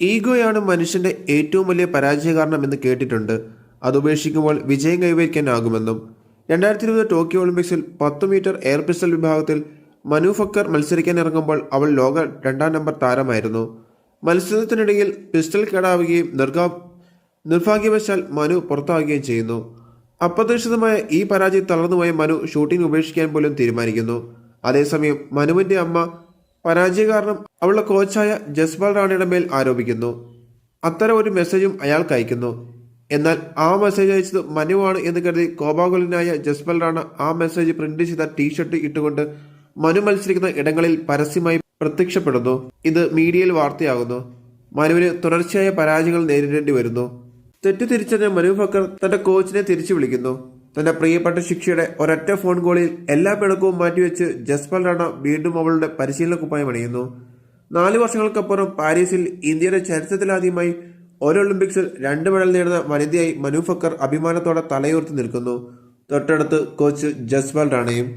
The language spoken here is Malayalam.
ഈഗോയാണ് മനുഷ്യന്റെ ഏറ്റവും വലിയ പരാജയ കാരണം എന്ന് കേട്ടിട്ടുണ്ട്. അത് ഉപേക്ഷിക്കുമ്പോൾ വിജയം കൈവരിക്കാനാകുമെന്നും രണ്ടായിരത്തി ഇരുപത് ടോക്കിയോ ഒളിമ്പിക്സിൽ പത്ത് മീറ്റർ എയർ പിസ്റ്റൽ വിഭാഗത്തിൽ മനു ഫക്കർ മത്സരിക്കാൻ ഇറങ്ങുമ്പോൾ അവൾ ലോക രണ്ടാം നമ്പർ താരമായിരുന്നു. മത്സരത്തിനിടയിൽ പിസ്റ്റൽ കേടാവുകയും നിർഗാ നിർഭാഗ്യവശാൽ മനു പുറത്താവുകയും ചെയ്യുന്നു. അപ്രതീക്ഷിതമായ ഈ പരാജയം തളർന്നുപോയ മനു ഷൂട്ടിംഗ് ഉപേക്ഷിക്കാൻ പോലും തീരുമാനിക്കുന്നു. അതേസമയം മനുവിന്റെ അമ്മ പരാജയ കാരണം അവളുടെ കോച്ചായ ജസ്പാൽ റാണിയുടെ മേൽ ആരോപിക്കുന്നു. അത്തരം ഒരു മെസ്സേജും അയാൾക്ക് അയക്കുന്നു. എന്നാൽ ആ മെസ്സേജ് അയച്ചത് മനുവാണ് എന്ന് കരുതി കോപാകുലനായ ജസ്പാൽ റാണ ആ മെസ്സേജ് പ്രിന്റ് ചെയ്ത ടീഷർട്ട് ഇട്ടുകൊണ്ട് മനു മത്സരിക്കുന്ന ഇടങ്ങളിൽ പരസ്യമായി പ്രത്യക്ഷപ്പെടുന്നു. ഇത് മീഡിയയിൽ വാർത്തയാകുന്നു. മനുവിന് തുടർച്ചയായ പരാജയങ്ങൾ നേരിടേണ്ടി വരുന്നു. തെറ്റ് തിരിച്ചറിഞ്ഞ മനു ഫക്കർ തന്റെ കോച്ചിനെ തിരിച്ചു വിളിക്കുന്നു. തന്റെ പ്രിയപ്പെട്ട ശിക്ഷയുടെ ഒരൊറ്റ ഫോൺ കോളിൽ എല്ലാ പിണക്കവും മാറ്റിവെച്ച് ജസ്പാൽ റാണ വീണ്ടും അവളുടെ പരിശീലന കുപ്പായം അണിയുന്നു. നാല് വർഷങ്ങൾക്കപ്പുറം പാരീസിൽ ഇന്ത്യയുടെ ചരിത്രത്തിലാദ്യമായി ഒരു ഒളിമ്പിക്സിൽ രണ്ട് മെഡൽ നേടുന്ന വനിതയായി മനു ഫക്കർ അഭിമാനത്തോടെ തലയുയർത്തി നിൽക്കുന്നു. തൊട്ടടുത്ത് കോച്ച് ജസ്പാൽ റാണയും